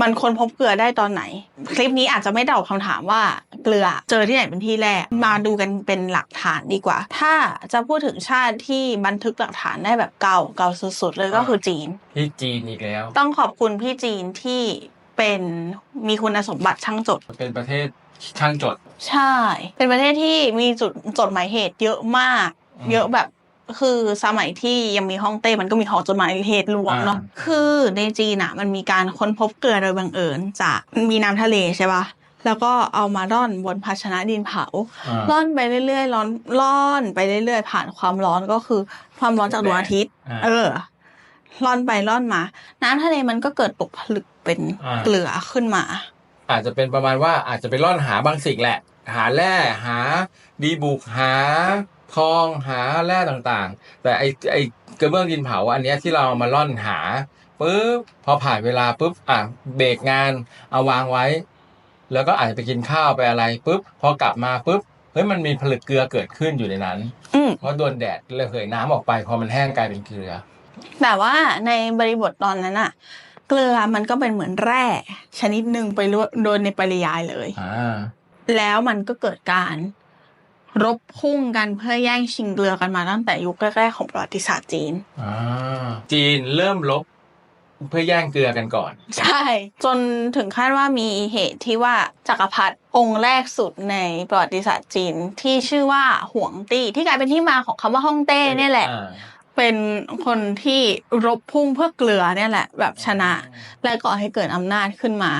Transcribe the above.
มันค้นพบเกลือได้ตอนไหน คลิปนี้อาจจะไม่ตอบคำถามว่าเกลือเจอที่ไหนเป็นที่แรก มาดูกันเป็นหลักฐานดีกว่า ถ้าจะพูดถึงชาติที่บันทึกหลักฐานได้แบบเก่าเก่าสุดๆเลยก็คือจีน ที่จีนอีกแล้ว ต้องขอบคุณพี่จีนที่เป็นมีคุณสมบัติช่างจด เป็นประเทศช่างจด ใช่ เป็นประเทศที่มีจุดจดหมายเหตุเยอะมากอืมเยอะแบบ คือสมัยที่ยังมีฮ่องเต้มันก็มีหอจดหมายเหตุหลวงเนาะอ่าคือในจีนอะมันมีการค้นพบเกลือโดยบังเอิญจากมีน้ำทะเลใช่ปะแล้วก็เอามาร่อนบนภาชนะดินเผาอ่าร่อนไปเรื่อยๆร้อนร่อนไปเรื่อยๆ ผ่านความร้อนก็คือ ความร้อนจากดวงอาทิตย์อ่าเออ ร่อนไปร่อนมา น้ำทะเลมันก็เกิดตกผลึกเป็นอ่าเกลือขึ้นมา อาจจะเป็นประมาณว่าอาจจะไปร่อนหาบางสิ่งแหละ หาแร่หาดีบุกหา ทองหาแร่ต่างๆ แต่ไอไอกระเบื้องดินเผาอันเนี้ยที่เราเอามาร่อนหาปุ๊บพอผ่านเวลาปุ๊บอะเบรกงานเอาวางไว้ แล้วก็อาจจะไปกินข้าวไปอะไรปุ๊บพอกลับมาปุ๊บเฮ้ยมันมีผลึกเกลือเกิดขึ้นอยู่ในนั้นอืมเพราะโดนแดดระเหยน้ำออกไป พอมันแห้งกลายเป็นเกลือ แต่ว่าในบริบทตอนนั้นอะเกลือมันก็เป็นเหมือนแร่ ชนิดหนึ่งไปโดยในปริยายเลยอ่าแล้วมันก็เกิดการ รบพุ่งกันเพื่อแย่งชิงเกลือกันมาตั้งแต่ยุคแรกๆของประวัติศาสตร์จีนอ่าจีนเริ่มลบเพื่อแย่งเกลือกันก่อน ใช่ จนถึงขั้นว่ามีเหตุที่ว่าจักรพรรดิองค์แรกสุดในประวัติศาสตร์จีนที่ชื่อว่าหวงตี้ที่กลายเป็นที่มาของคำว่าฮ่องเต้เนี่ยแหละอ่าเป็นคนที่รบพุ่งเพื่อเกลือเนี่ยแหละ แบบชนะ และก่อให้เกิดอำนาจขึ้นมา